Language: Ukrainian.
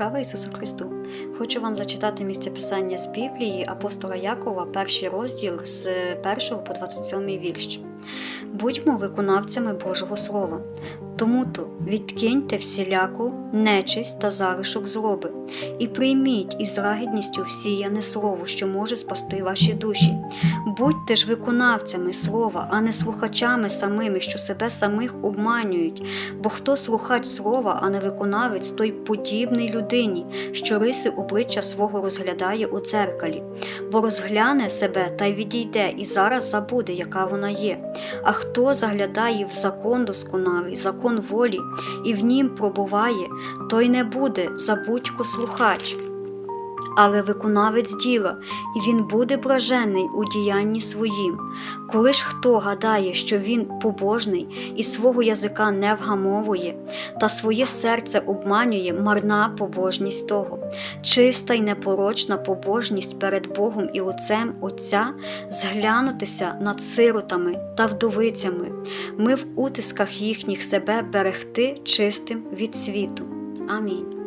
Слава Ісусу Христу! Хочу вам зачитати місце писання з Біблії апостола Якова, перший розділ з 1 по 27 вірш. Будьмо виконавцями Божого Слова. Тому то відкиньте всіляку нечисть та залишок злоби, і прийміть із лагідністю всіяне слово, що може спасти ваші душі. Будьте ж виконавцями слова, а не слухачами самими, що себе самих обманюють. Бо хто слухач слова, а не виконавець, той подібний людині, що риси обличчя свого розглядає у дзеркалі, бо розгляне себе та й відійде, і зараз забуде, яка вона є. А хто заглядає в закон досконалий, закон волі, і в нім пробуває, той не буде забудько слухач. Але виконавець діла, і він буде блажений у діянні своїм. Коли ж хто гадає, що він побожний і свого язика не вгамовує, та своє серце обманює марна побожність того, чиста й непорочна побожність перед Богом і Отцем Отця зглянутися над сиротами та вдовицями, ми в утисках їхніх себе берегти чистим від світу. Амінь.